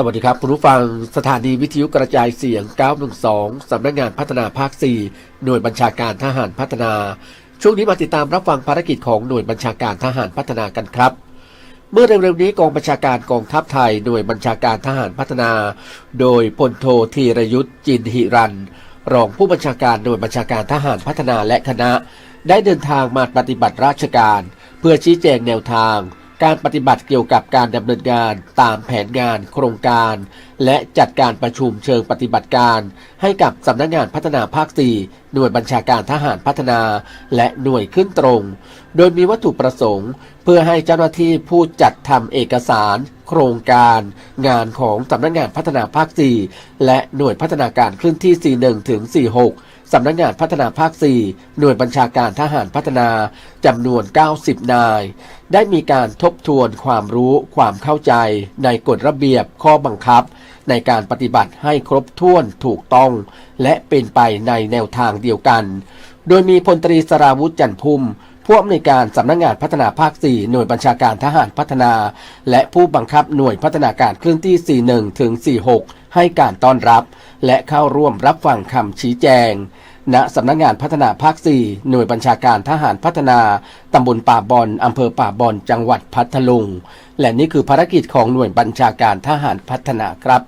สวัสดีครับ คุณผู้ฟังสถานีวิทยุกระจายเสียง 912 สำนักงานพัฒนาภาค 4 หน่วยบัญชาการทหารพัฒนา ช่วงนี้มาติดตามรับฟังภารกิจของหน่วยบัญชาการทหารพัฒนากันครับ เมื่อเร็วๆนี้กองบัญชาการกองทัพไทย หน่วยบัญชาการทหารพัฒนา โดยพลโทธีรยุทธ์จินหิรัน รองผู้บัญชาการหน่วยบัญชาการทหารพัฒนาและคณะ ได้เดินทางมาปฏิบัติราชการ เพื่อชี้แจงแนวทาง การปฏิบัติเกี่ยวกับการดำเนินงานตามแผนงานโครงการ และจัดการประชุมเชิงปฏิบัติการ ให้กับสำนักงานพัฒนาภาค 4หน่วยบัญชาการทหารพัฒนาและหน่วยขึ้นตรง โดยมีวัตถุประสงค์ เพื่อให้เจ้าหน้าที่ผู้จัดทำเอกสาร โครงการ งานของสำนักงานพัฒนาภาค 4 และหน่วยพัฒนาการเคลื่อนที่ 41 ถึง 46 สำนักงานพัฒนาภาค 4 หน่วยบัญชาการทหารพัฒนาจำนวน 90 นาย ได้มีการทบทวนความรู้ความเข้าใจ ในกฎระเบียบข้อบังคับ ในการปฏิบัติให้ครบถ้วนถูกต้อง และเป็นไปในแนวทางเดียวกัน โดยมีพลตรีสราวุธจันพุ่มผู้อำนวยการสำนักงานพัฒนาภาค 4 หน่วยบัญชาการทหารพัฒนา และผู้บังคับหน่วยพัฒนาการเคลื่อนที่ 41 ถึง 46 ให้การต้อนรับ และเข้าร่วมรับฟังคำชี้แจง ณสำนักงานพัฒนาภาค 4 หน่วยบัญชาการทหารพัฒนาตำบลป่าบอนอำเภอป่าบอนจังหวัดพัทลุง และนี่คือภารกิจของหน่วยบัญชาการทหารพัฒนาครับ